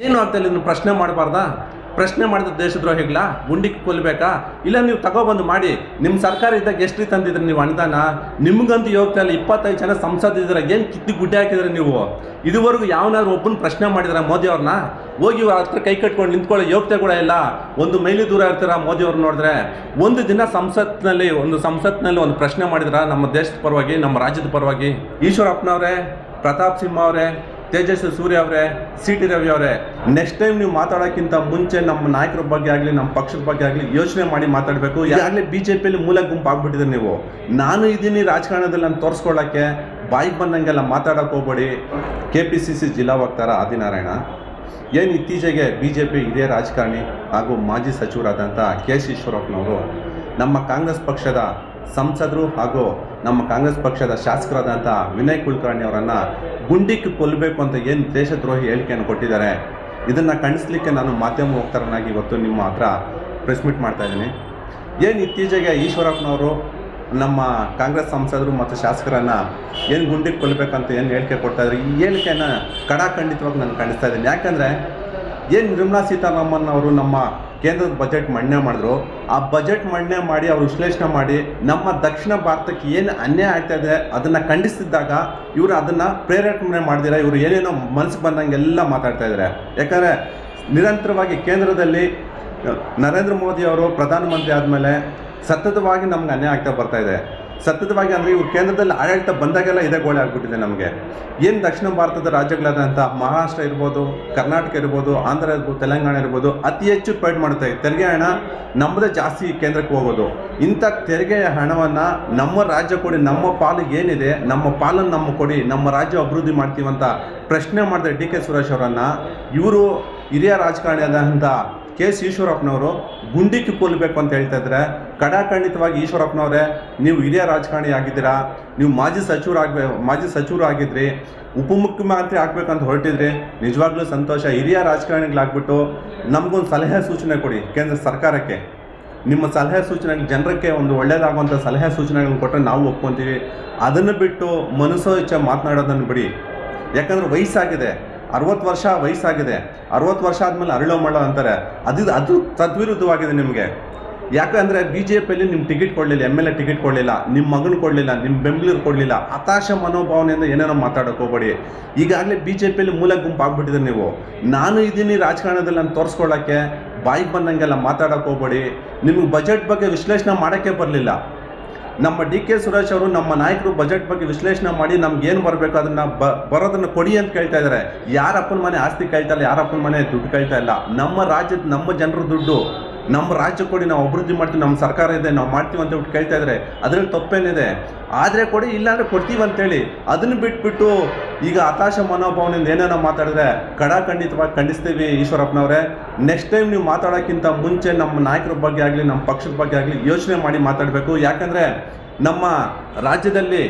ಏನು ಆಗ್ತಾ ಇಲ್ಲ ಪ್ರಶ್ನೆ ಮಾಡಬಾರ್ದಾ? ಪ್ರಶ್ನೆ ಮಾಡಿದ ದೇಶದ್ರೋಹಿಗಳ ಗುಂಡಿಗೆ ಕೊಲ್ಬೇಕಾ? ಇಲ್ಲ, ನೀವು ತಗೊಬಂದು ಮಾಡಿ. ನಿಮ್ಮ ಸರ್ಕಾರ ಇದ್ದಾಗ ಎಷ್ಟು ತಂದಿದ್ರಿ ನೀವು ಅನುದಾನ? ನಿಮ್ಗಂತೂ ಯೋಗ್ತಾ ಇಲ್ಲ ಇಪ್ಪತ್ತೈದು ಜನ ಸಂಸದಿದ್ರೆ ಏನು ಕಿತ್ತು ಗುಡ್ಡೆ ಹಾಕಿದ್ರೆ ನೀವು? ಇದುವರೆಗೂ ಯಾವನಾದ್ರು ಒಬ್ಬನ ಪ್ರಶ್ನೆ ಮಾಡಿದ್ರ ಮೋದಿ ಅವ್ರನ್ನ? ಹೋಗಿ ಅವ್ರ ಹತ್ರ ಕೈ ಕಟ್ಕೊಂಡು ನಿಂತ್ಕೊಳ್ಳೋ ಯೋಗ್ಯತೆ ಕೂಡ ಇಲ್ಲ. ಒಂದು ಮೈಲಿ ದೂರ ಇರ್ತಾರ ಮೋದಿ ನೋಡಿದ್ರೆ? ಒಂದು ದಿನ ಸಂಸತ್ನಲ್ಲಿ, ಒಂದು ಸಂಸತ್ನಲ್ಲಿ ಒಂದು ಪ್ರಶ್ನೆ ಮಾಡಿದ್ರ ನಮ್ಮ ದೇಶದ ಪರವಾಗಿ, ನಮ್ಮ ರಾಜ್ಯದ ಪರವಾಗಿ? ಈಶ್ವರಪ್ಪನವರೇ, ಪ್ರತಾಪ್ ಸಿಂಹ ಅವರೇ ತೇಜಸ್ವಿ ಸೂರ್ಯ ಅವರೇ ಸಿ ಟಿ ರವಿ ಅವರೇ ನೆಕ್ಸ್ಟ್ ಟೈಮ್ ನೀವು ಮಾತಾಡೋಕ್ಕಿಂತ ಮುಂಚೆ ನಮ್ಮ ನಾಯಕರ ಬಗ್ಗೆ ಆಗಲಿ, ನಮ್ಮ ಪಕ್ಷದ ಬಗ್ಗೆ ಆಗಲಿ ಯೋಚನೆ ಮಾಡಿ ಮಾತಾಡಬೇಕು. ಈಗಾಗಲೇ ಬಿ ಜೆ ಪಿಯಲ್ಲಿ ಮೂಲ ಗುಂಪು ಆಗ್ಬಿಟ್ಟಿದ್ರೆ ನೀವು. ನಾನು ಇದ್ದೀನಿ ರಾಜಕಾರಣದಲ್ಲಿ ನಾನು ತೋರಿಸ್ಕೊಳ್ಳೋಕ್ಕೆ, ಬಾಯಿಗೆ ಬಂದಂಗೆಲ್ಲ ಮಾತಾಡೋಕೆ ಹೋಗ್ಬೇಡಿ. ಕೆ ಪಿ ಸಿ ಸಿ ಜಿಲ್ಲಾ ವಕ್ತಾರ ಆದಿನಾರಾಯಣ. ಏನು ಇತ್ತೀಚೆಗೆ ಬಿ ಜೆ ಪಿ ಹಿರಿಯ ರಾಜಕಾರಣಿ ಹಾಗೂ ಮಾಜಿ ಸಚಿವರಾದಂಥ ಕೆ ಸಿ ಈಶ್ವರಪ್ಪನವರು ನಮ್ಮ ಕಾಂಗ್ರೆಸ್ ಪಕ್ಷದ ಸಂಸದರು ಹಾಗೂ ನಮ್ಮ ಕಾಂಗ್ರೆಸ್ ಪಕ್ಷದ ಶಾಸಕರಾದಂಥ ವಿನಯ್ ಕುಲಕರ್ಣಿ ಅವರನ್ನು ಗುಂಡಿಕ್ಕೆ ಕೊಲ್ಲಬೇಕು ಅಂತ ಏನು ದೇಶದ್ರೋಹಿ ಹೇಳಿಕೆಯನ್ನು ಕೊಟ್ಟಿದ್ದಾರೆ, ಇದನ್ನು ಖಂಡಿಸ್ಲಿಕ್ಕೆ ನಾನು ಮಾಧ್ಯಮ ವಕ್ತಾರನಾಗಿ ಇವತ್ತು ನಿಮ್ಮ ಹತ್ರ ಪ್ರೆಸ್ ಮೀಟ್ ಮಾಡ್ತಾ ಇದ್ದೀನಿ. ಏನು ಇತ್ತೀಚೆಗೆ ಈಶ್ವರಪ್ಪನವರು ನಮ್ಮ ಕಾಂಗ್ರೆಸ್ ಸಂಸದರು ಮತ್ತು ಶಾಸಕರನ್ನು ಏನು ಗುಂಡಿಗೆ ಕೊಲ್ಲಬೇಕಂತ ಏನು ಹೇಳಿಕೆ ಕೊಡ್ತಾ ಇದ್ದಾರೆ ಈ ಹೇಳಿಕೆಯನ್ನು ಕಡಾಖಂಡಿತವಾಗಿ ನಾನು ಖಂಡಿಸ್ತಾ ಇದ್ದೀನಿ. ಯಾಕಂದರೆ ಏನು ನಿರ್ಮಲಾ ಸೀತಾರಾಮನ್ ಅವರು ನಮ್ಮ ಕೇಂದ್ರದ ಬಜೆಟ್ ಮಂಡನೆ ಮಾಡಿದ್ರು. ಆ ಬಜೆಟ್ ಮಂಡನೆ ಮಾಡಿ ಅವರು ವಿಶ್ಲೇಷಣೆ ಮಾಡಿ ನಮ್ಮ ದಕ್ಷಿಣ ಭಾರತಕ್ಕೆ ಏನು ಅನ್ಯಾಯ ಆಗ್ತಾ ಇದೆ ಅದನ್ನು ಖಂಡಿಸ್ತಿದ್ದಾಗ ಇವರು ಅದನ್ನು ಪ್ರೇರೇಪಣೆ ಮಾಡಿದಿರ, ಇವರು ಏನೇನೋ ಮನಸ್ಸಿಗೆ ಬಂದಂಗೆಲ್ಲ ಮಾತಾಡ್ತಾ ಇದ್ದಾರೆ ಯಾಕಂದರೆ ನಿರಂತರವಾಗಿ ಕೇಂದ್ರದಲ್ಲಿ, ನರೇಂದ್ರ ಮೋದಿ ಅವರು ಪ್ರಧಾನಮಂತ್ರಿ ಆದಮೇಲೆ ಸತತವಾಗಿ ನಮ್ಗೆ ಅನ್ಯಾಯ ಆಗ್ತಾ ಬರ್ತಾ ಇದೆ. ಸತತವಾಗಿ ಅಂದರೆ ಇವ್ರು ಕೇಂದ್ರದಲ್ಲಿ ಆಡಳಿತ ಬಂದಾಗೆಲ್ಲ ಇದೇ ಗೋಳೆ ಆಗಿಬಿಟ್ಟಿದೆ ನಮಗೆ. ಏನು ದಕ್ಷಿಣ ಭಾರತದ ರಾಜ್ಯಗಳಾದಂಥ ಮಹಾರಾಷ್ಟ್ರ ಇರ್ಬೋದು, ಕರ್ನಾಟಕ ಇರ್ಬೋದು, ಆಂಧ್ರ ಇರ್ಬೋದು, ತೆಲಂಗಾಣ ಇರ್ಬೋದು, ಅತಿ ಹೆಚ್ಚು ಪೇಡ್ ಇದೆ ತೆರಿಗೆ ಹಣ ನಮ್ಮದೇ ಜಾಸ್ತಿ ಕೇಂದ್ರಕ್ಕೆ ಹೋಗೋದು. ಇಂಥ ತೆರಿಗೆಯ ಹಣವನ್ನು ನಮ್ಮ ರಾಜ್ಯ ಕೊಡಿ, ನಮ್ಮ ಪಾಲು ಏನಿದೆ, ನಮ್ಮ ಪಾಲನ್ನು ನಮ್ಮ ಕೊಡಿ, ನಮ್ಮ ರಾಜ್ಯ ಅಭಿವೃದ್ಧಿ ಮಾಡ್ತೀವಂತ ಪ್ರಶ್ನೆ ಮಾಡಿದೆ ಡಿ ಕೆ ಸುರೇಶ್ ಅವರನ್ನು, ಇವರು ಹಿರಿಯ ರಾಜಕಾರಣಿಯಾದಂಥ ಕೆ ಎಸ್ ಈಶ್ವರಪ್ಪನವರು ಗುಂಡಿಕ್ಕಿ ಕೊಲ್ಲಬೇಕು ಅಂತ ಹೇಳ್ತಾ ಇದ್ದಾರೆ ಕಡಾಖಂಡಿತವಾಗಿ ಈಶ್ವರಪ್ಪನವರೇ, ನೀವು ಹಿರಿಯ ರಾಜಕಾರಣಿ ಆಗಿದ್ದೀರಾ? ನೀವು ಮಾಜಿ ಸಚಿವರು ಆಗ್ಬೇ, ಮಾಜಿ ಸಚಿವರು ಆಗಿದ್ರಿ. ಉಪಮುಖ್ಯಮಂತ್ರಿ ಆಗ್ಬೇಕಂತ ಹೊರಟಿದ್ರಿ. ನಿಜವಾಗ್ಲೂ ಸಂತೋಷ. ಹಿರಿಯ ರಾಜಕಾರಣಿಗಳಾಗ್ಬಿಟ್ಟು ನಮಗೊಂದು ಸಲಹೆ ಸೂಚನೆ ಕೊಡಿ ಕೇಂದ್ರ ಸರ್ಕಾರಕ್ಕೆ. ನಿಮ್ಮ ಸಲಹೆ ಸೂಚನೆಗಳು ಜನರಕ್ಕೆ ಒಂದು ಒಳ್ಳೆಯದಾಗುವಂಥ ಸಲಹೆ ಸೂಚನೆಗಳನ್ನ ಕೊಟ್ಟರೆ ನಾವು ಒಪ್ಕೊತೀವಿ. ಅದನ್ನು ಬಿಟ್ಟು ಮನಸ್ಸೋ ಇಚ್ಛೆ ಮಾತನಾಡೋದನ್ನು ಬಿಡಿ. ಯಾಕಂದ್ರೆ ವಯಸ್ಸಾಗಿದೆ. ಅರವತ್ತು ವರ್ಷ ವಯಸ್ಸಾಗಿದೆ. ಅರವತ್ತು ವರ್ಷ ಆದಮೇಲೆ ಅರಳೋ ಮಾಡೋ ಅಂತಾರೆ. ಅದು ಅದು ತದ್ವಿರುದ್ಧವಾಗಿದೆ ನಿಮಗೆ. ಯಾಕಂದರೆ ಬಿ ಜೆ ಪಿಯಲ್ಲಿ ನಿಮ್ಮ ಟಿಕೆಟ್ ಕೊಡಲಿಲ್ಲ ಎಂ ಎಲ್ ಎ ಟಿಕೆಟ್ ಕೊಡಲಿಲ್ಲ ನಿಮ್ಮ ಮಗನ ಕೊಡಲಿಲ್ಲ ನಿಮ್ಮ ಬೆಂಬಲಿಗರು ಕೊಡಲಿಲ್ಲ. ಹತಾಶ ಮನೋಭಾವನೆಯಿಂದ ಏನೇನೋ ಮಾತಾಡೋಕೆ ಹೋಗ್ಬೇಡಿ. ಈಗಾಗಲೇ ಬಿ ಜೆ ಪಿಯಲ್ಲಿ ಮೂಲ ಗುಂಪು ಆಗ್ಬಿಟ್ಟಿದೆ ನೀವು. ನಾನು ಇದ್ದೀನಿ ರಾಜಕಾರಣದಲ್ಲಿ ನಾನು ತೋರಿಸ್ಕೊಳ್ಳೋಕ್ಕೆ, ಬಾಯಿಗೆ ಬಂದಂಗೆಲ್ಲ ಮಾತಾಡೋಕೆ ಹೋಗ್ಬೇಡಿ. ನಿಮಗೆ ಬಜೆಟ್ ಬಗ್ಗೆ ವಿಶ್ಲೇಷಣೆ ಮಾಡೋಕ್ಕೆ ಬರಲಿಲ್ಲ. ನಮ್ಮ ಡಿ ಕೆ ಸುರೇಶ್ ಅವರು ನಮ್ಮ ನಾಯಕರು ಬಜೆಟ್ ಬಗ್ಗೆ ವಿಶ್ಲೇಷಣೆ ಮಾಡಿ ನಮ್ಗೆ ಏನು ಬರಬೇಕು ಅದನ್ನು ಬ, ಬರೋದನ್ನು ಕೊಡಿ ಅಂತ ಕೇಳ್ತಾ ಇದ್ದಾರೆ ಯಾರಪ್ಪನ ಮನೆ ಆಸ್ತಿ ಕೇಳ್ತಾ ಇಲ್ಲ ಯಾರಪ್ಪನ ಮನೆ ದುಡ್ಡು ಕೇಳ್ತಾ ಇಲ್ಲ. ನಮ್ಮ ರಾಜ್ಯದ ನಮ್ಮ ಜನರ ದುಡ್ಡು ನಮ್ಮ ರಾಜ್ಯ ಕೊಡಿ, ನಾವು ಅಭಿವೃದ್ಧಿ ಮಾಡ್ತೀವಿ, ನಮ್ಮ ಸರ್ಕಾರ ಇದೆ, ನಾವು ಮಾಡ್ತೀವಿ ಅಂತ ಬಿಟ್ಟು ಕೇಳ್ತಾ ಇದ್ದಾರೆ ಅದರಲ್ಲಿ ತಪ್ಪೇನಿದೆ. ಆದರೆ ಕೊಡಿ, ಇಲ್ಲಾಂದರೆ ಕೊಡ್ತೀವಿ ಅಂತೇಳಿ ಅದನ್ನು ಬಿಟ್ಬಿಟ್ಟು ಈಗ ಹತಾಶ ಮನೋಭಾವನೆಯಿಂದ ಏನೇನೋ ಮಾತಾಡಿದ್ರೆ ಕಡಾಖಂಡಿತವಾಗಿ ಖಂಡಿಸ್ತೀವಿ ಈಶ್ವರಪ್ಪನವರೇ. ನೆಕ್ಸ್ಟ್ ಟೈಮ್ ನೀವು ಮಾತಾಡೋಕ್ಕಿಂತ ಮುಂಚೆ ನಮ್ಮ ನಾಯಕರ ಬಗ್ಗೆ ಆಗಲಿ, ನಮ್ಮ ಪಕ್ಷದ ಬಗ್ಗೆ ಆಗಲಿ ಯೋಚನೆ ಮಾಡಿ ಮಾತಾಡಬೇಕು. ಯಾಕಂದರೆ ನಮ್ಮ ರಾಜ್ಯದಲ್ಲಿ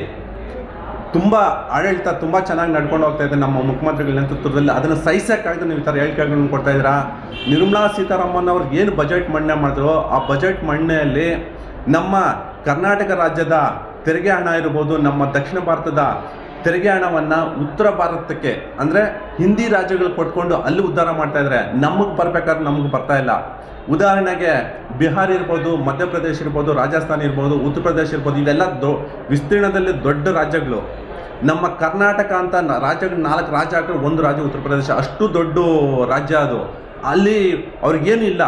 ತುಂಬ ಆಡಳಿತ ತುಂಬ ಚೆನ್ನಾಗಿ ನಡ್ಕೊಂಡು ಹೋಗ್ತಾ ಇದೆ ನಮ್ಮ ಮುಖ್ಯಮಂತ್ರಿಗಳ ನೇತೃತ್ವದಲ್ಲಿ. ಅದನ್ನು ಸಹಿಸೋಕ್ಕಾಗದೆ ನೀವು ಈ ಥರ ಹೇಳಿಕೆಗಳನ್ನು ಕೊಡ್ತಾ ಇದ್ದೀರಾ? ನಿರ್ಮಲಾ ಸೀತಾರಾಮನ್ ಅವ್ರಿಗೆ ಏನು ಬಜೆಟ್ ಮಂಡನೆ ಮಾಡಿದ್ರು? ಆ ಬಜೆಟ್ ಮಂಡನೆಯಲ್ಲಿ ನಮ್ಮ ಕರ್ನಾಟಕ ರಾಜ್ಯದ ತೆರಿಗೆ ಹಣ ಇರ್ಬೋದು, ನಮ್ಮ ದಕ್ಷಿಣ ಭಾರತದ ತೆರಿಗೆ ಹಣವನ್ನು ಉತ್ತರ ಭಾರತಕ್ಕೆ, ಅಂದರೆ ಹಿಂದಿ ರಾಜ್ಯಗಳು ಕೊಟ್ಕೊಂಡು ಅಲ್ಲಿ ಉದ್ಧಾರ ಮಾಡ್ತಾ ಇದ್ರೆ ನಮಗೆ ಬರ್ಬೇಕಾದ್ರೆ ನಮಗೆ ಬರ್ತಾ ಇಲ್ಲ. ಉದಾಹರಣೆಗೆ ಬಿಹಾರ್ ಇರ್ಬೋದು, ಮಧ್ಯಪ್ರದೇಶ ಇರ್ಬೋದು, ರಾಜಸ್ಥಾನ ಇರ್ಬೋದು, ಉತ್ತರ ಪ್ರದೇಶ ಇರ್ಬೋದು, ಇವೆಲ್ಲ ದೊ, ವಿಸ್ತೀರ್ಣದಲ್ಲಿ ದೊಡ್ಡ ರಾಜ್ಯಗಳು. ನಮ್ಮ ಕರ್ನಾಟಕ ಅಂತ ರಾಜ್ಯಗಳು ನಾಲ್ಕು ರಾಜ್ಯ ಒಂದು ರಾಜ್ಯ ಉತ್ತರ ಪ್ರದೇಶ, ಅಷ್ಟು ದೊಡ್ಡ ರಾಜ್ಯ ಅದು. ಅಲ್ಲಿ ಅವ್ರಿಗೇನು ಇಲ್ಲ.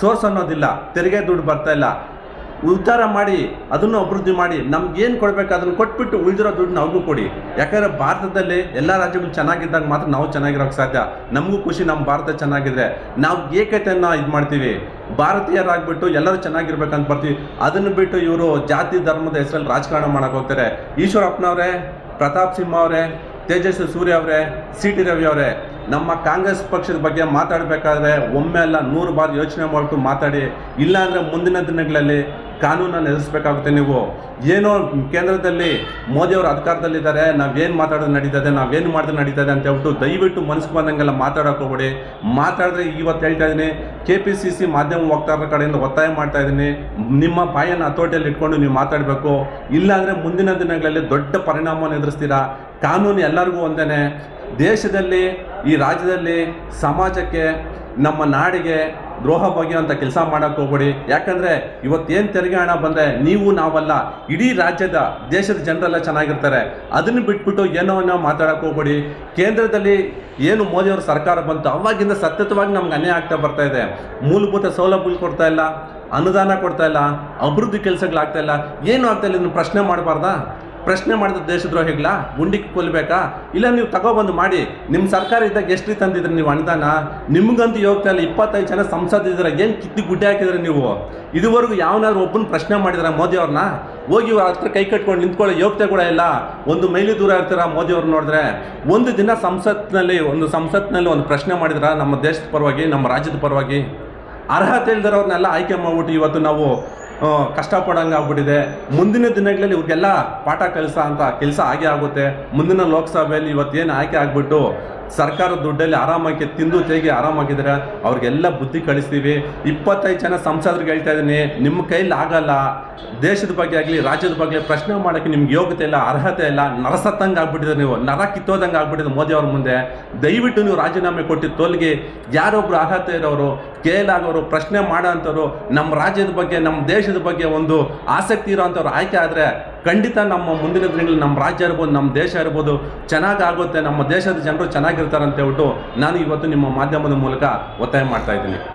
ಸೋರ್ಸ್ ಅನ್ನೋದಿಲ್ಲ. ತೆರಿಗೆ ದುಡ್ಡು ಬರ್ತಾ ಇಲ್ಲ. ಉದ್ಧಾರ ಮಾಡಿ, ಅದನ್ನು ಅಭಿವೃದ್ಧಿ ಮಾಡಿ ನಮ್ಗೇನು ಕೊಡಬೇಕು ಅದನ್ನು ಕೊಟ್ಬಿಟ್ಟು ಉಳಿದಿರೋ ದುಡ್ಡು ನಮಗೂ ಕೊಡಿ. ಯಾಕಂದರೆ ಭಾರತದಲ್ಲಿ ಎಲ್ಲ ರಾಜ್ಯಗಳು ಚೆನ್ನಾಗಿದ್ದಾಗ ಮಾತ್ರ ನಾವು ಚೆನ್ನಾಗಿರೋಕೆ ಸಾಧ್ಯ. ನಮಗೂ ಖುಷಿ, ನಮ್ಮ ಭಾರತ ಚೆನ್ನಾಗಿದ್ರೆ. ನಾವು ಏಕತೆಯನ್ನು ಇದು ಮಾಡ್ತೀವಿ. ಭಾರತೀಯರಾಗ್ಬಿಟ್ಟು ಎಲ್ಲರೂ ಚೆನ್ನಾಗಿರ್ಬೇಕಂತ ಬರ್ತೀವಿ. ಅದನ್ನು ಬಿಟ್ಟು ಇವರು ಜಾತಿ, ಧರ್ಮದ ಹೆಸರಲ್ಲಿ ರಾಜಕಾರಣ ಮಾಡೋಕೆ ಹೋಗ್ತಾರೆ. ಈಶ್ವರಪ್ಪನವರೇ, ಪ್ರತಾಪ್ ಸಿಂಹ ಅವರೇ, ತೇಜಸ್ವಿ ಸೂರ್ಯ ಅವರೇ ಸಿ ಟಿ ರವಿ ಅವರೇ, ನಮ್ಮ ಕಾಂಗ್ರೆಸ್ ಪಕ್ಷದ ಬಗ್ಗೆ ಮಾತಾಡಬೇಕಾದ್ರೆ ಒಮ್ಮೆ ಅಲ್ಲ ನೂರು ಬಾರಿ ಯೋಚನೆ ಮಾಡಿಬಿಟ್ಟು ಮಾತಾಡಿ. ಇಲ್ಲಾಂದರೆ ಮುಂದಿನ ದಿನಗಳಲ್ಲಿ ಕಾನೂನನ್ನು ಎದುರಿಸಬೇಕಾಗುತ್ತೆ ನೀವು. ಏನೋ ಕೇಂದ್ರದಲ್ಲಿ ಮೋದಿಯವರು ಅಧಿಕಾರದಲ್ಲಿದ್ದಾರೆ, ನಾವೇನು ಮಾತಾಡೋದು ನಡೀತದೆ, ನಾವೇನು ಮಾಡಿದ್ರೆ ನಡೀತದೆ ಅಂತ ಹೇಳ್ಬಿಟ್ಟು ದಯವಿಟ್ಟು ಮನಸ್ಸು ಬಂದಂಗೆಲ್ಲ ಮಾತಾಡೋಕೆ ಹೋಗ್ಬೇಡಿ. ಮಾತಾಡಿದ್ರೆ ಇವತ್ತು ಹೇಳ್ತಾ ಇದ್ದೀನಿ ಕೆ ಪಿ ಸಿ ಸಿ ಮಾಧ್ಯಮ ವಕ್ತಾರರ ಕಡೆಯಿಂದ ಒತ್ತಾಯ ಮಾಡ್ತಾ ಇದ್ದೀನಿ. ನಿಮ್ಮ ಬಾಯನ್ನು ಹತೋಟಿಯಲ್ಲಿ ಇಟ್ಕೊಂಡು ನೀವು ಮಾತಾಡಬೇಕು. ಇಲ್ಲಾಂದರೆ ಮುಂದಿನ ದಿನಗಳಲ್ಲಿ ದೊಡ್ಡ ಪರಿಣಾಮವನ್ನು ಎದುರಿಸ್ತೀರಾ? ಕಾನೂನು ಎಲ್ಲರಿಗೂ ಒಂದೇ ದೇಶದಲ್ಲಿ, ಈ ರಾಜ್ಯದಲ್ಲಿ, ಸಮಾಜಕ್ಕೆ, ನಮ್ಮ ನಾಡಿಗೆ ದ್ರೋಹ ಅಂತ ಕೆಲಸ ಮಾಡೋಕ್ಕೆ ಹೋಗ್ಬೇಡಿ. ಯಾಕಂದರೆ ಇವತ್ತೇನು ತೆರಿಗೆ ಹಣ ಬಂದರೆ ನೀವು ನಾವಲ್ಲ, ಇಡೀ ರಾಜ್ಯದ, ದೇಶದ ಜನರೆಲ್ಲ ಚೆನ್ನಾಗಿರ್ತಾರೆ. ಅದನ್ನು ಬಿಟ್ಬಿಟ್ಟು ಏನೋ ಏನೋ ಮಾತಾಡೋಕೆ ಹೋಗ್ಬೇಡಿ. ಕೇಂದ್ರದಲ್ಲಿ ಏನು ಮೋದಿಯವ್ರ ಸರ್ಕಾರ ಬಂತು, ಅವಾಗಿಂದ ಸತತವಾಗಿ ನಮ್ಗೆ ಅನ್ಯಾಯ ಆಗ್ತಾ ಬರ್ತಾ ಇದೆ. ಮೂಲಭೂತ ಸೌಲಭ್ಯಗಳು ಕೊಡ್ತಾ ಇಲ್ಲ, ಅನುದಾನ ಕೊಡ್ತಾ ಇಲ್ಲ, ಅಭಿವೃದ್ಧಿ ಕೆಲಸಗಳಾಗ್ತಾ ಇಲ್ಲ. ಏನು ಆಗ್ತಾ ಇಲ್ಲ, ಇದನ್ನು ಪ್ರಶ್ನೆ ಮಾಡಬಾರ್ದಾ? ಪ್ರಶ್ನೆ ಮಾಡಿದ ದೇಶದ್ರೋಹಿಗಳ ಗುಂಡಿಗೆ ಕೊಲ್ಬೇಕಾ? ಇಲ್ಲ, ನೀವು ತಗೊಬಂದು ಮಾಡಿ. ನಿಮ್ಮ ಸರ್ಕಾರ ಇದ್ದಾಗ ಎಷ್ಟು ತಂದಿದ್ರಿ ನೀವು ಅನುದಾನ? ನಿಮ್ಗಂತೂ ಯೋಗ್ತಾ ಇಲ್ಲ. ಇಪ್ಪತ್ತೈದು ಜನ ಸಂಸದಿದ್ರೆ ಏನು ಕಿತ್ತಿ ಗುಡ್ಡೆ ಹಾಕಿದ್ರೆ ನೀವು? ಇದುವರೆಗೂ ಯಾವನಾದ್ರು ಒಬ್ಬನ ಪ್ರಶ್ನೆ ಮಾಡಿದ್ರ ಮೋದಿ ಅವ್ರನ್ನ? ಹೋಗಿ ಹತ್ರ ಕೈ ಕಟ್ಕೊಂಡು ನಿಂತ್ಕೊಳ್ಳೋ ಯೋಗ್ಯತೆ ಕೂಡ ಇಲ್ಲ. ಒಂದು ಮೈಲಿ ದೂರ ಇರ್ತೀರ ಮೋದಿ ನೋಡಿದ್ರೆ? ಒಂದು ದಿನ ಸಂಸತ್ನಲ್ಲಿ, ಒಂದು ಸಂಸತ್ನಲ್ಲಿ ಒಂದು ಪ್ರಶ್ನೆ ಮಾಡಿದ್ರ ನಮ್ಮ ದೇಶದ ಪರವಾಗಿ, ನಮ್ಮ ರಾಜ್ಯದ ಪರವಾಗಿ? ಅರ್ಹತೆ ಇಲ್ದಿರೋರ್ನೆಲ್ಲ ಆಯ್ಕೆ ಮಾಡ್ಬಿಟ್ಟು ಇವತ್ತು ನಾವು ಕಷ್ಟಪಡಂಗೆ ಆಗ್ಬಿಟ್ಟಿದೆ. ಮುಂದಿನ ದಿನಗಳಲ್ಲಿ ಇವ್ರಿಗೆಲ್ಲ ಪಾಠ ಕೆಲಸ ಅಂತ ಕೆಲಸ ಆಗೇ ಆಗುತ್ತೆ. ಮುಂದಿನ ಲೋಕಸಭೆಯಲ್ಲಿ ಇವತ್ತೇನು ಆಯ್ಕೆ ಆಗಿಬಿಟ್ಟು ಸರ್ಕಾರದ ದುಡ್ಡಲ್ಲಿ ಆರಾಮಾಗಿ ತಿಂದು ತೇಗಿ ಆರಾಮಾಗಿದ್ದಾರೆ ಅವ್ರಿಗೆಲ್ಲ ಬುದ್ಧಿ ಕಳಿಸ್ತೀವಿ. ಇಪ್ಪತ್ತೈದು ಜನ ಸಂಸದರಿಗೆ ಹೇಳ್ತಾ ಇದ್ದೀನಿ, ನಿಮ್ಮ ಕೈಲಿ ಆಗಲ್ಲ. ದೇಶದ ಬಗ್ಗೆ ಆಗಲಿ, ರಾಜ್ಯದ ಬಗ್ಗೆ ಪ್ರಶ್ನೆ ಮಾಡೋಕ್ಕೆ ನಿಮ್ಗೆ ಯೋಗ್ಯತೆ ಇಲ್ಲ, ಅರ್ಹತೆ ಇಲ್ಲ, ನರಸತ್ತಂಗೆ ಆಗ್ಬಿಟ್ಟಿದೆ ನೀವು. ನರ ಕಿತ್ತೋದಂಗೆ ಆಗ್ಬಿಟ್ಟಿದೆ ಮೋದಿ ಅವ್ರ ಮುಂದೆ. ದಯವಿಟ್ಟು ನೀವು ರಾಜೀನಾಮೆ ಕೊಟ್ಟಿದ್ದು ತೋಲ್ಗೆ ಯಾರೊಬ್ಬರು ಅರ್ಹತೆ ಇರೋರು ಕೇಲ್ ಆಗೋರು ಪ್ರಶ್ನೆ ಮಾಡೋ ಅಂಥವ್ರು ನಮ್ಮ ರಾಜ್ಯದ ಬಗ್ಗೆ, ನಮ್ಮ ದೇಶದ ಬಗ್ಗೆ ಒಂದು ಆಸಕ್ತಿ ಇರೋವಂಥವ್ರು ಆಯ್ಕೆ ಆದರೆ ಖಂಡಿತ ನಮ್ಮ ಮುಂದಿನ ದಿನಗಳಲ್ಲಿ ನಮ್ಮ ರಾಜ್ಯ ಇರ್ಬೋದು, ನಮ್ಮ ದೇಶ ಇರ್ಬೋದು ಚೆನ್ನಾಗಿ ಆಗುತ್ತೆ ನಮ್ಮ ದೇಶದ ಜನರು ಚೆನ್ನಾಗಿರ್ತಾರೆ ಅಂತ ಹೇಳ್ಬಿಟ್ಟು ನಾನು ಇವತ್ತು ನಿಮ್ಮ ಮಾಧ್ಯಮದ ಮೂಲಕ ಒತ್ತಾಯ ಮಾಡ್ತಾ ಇದ್ದೀನಿ.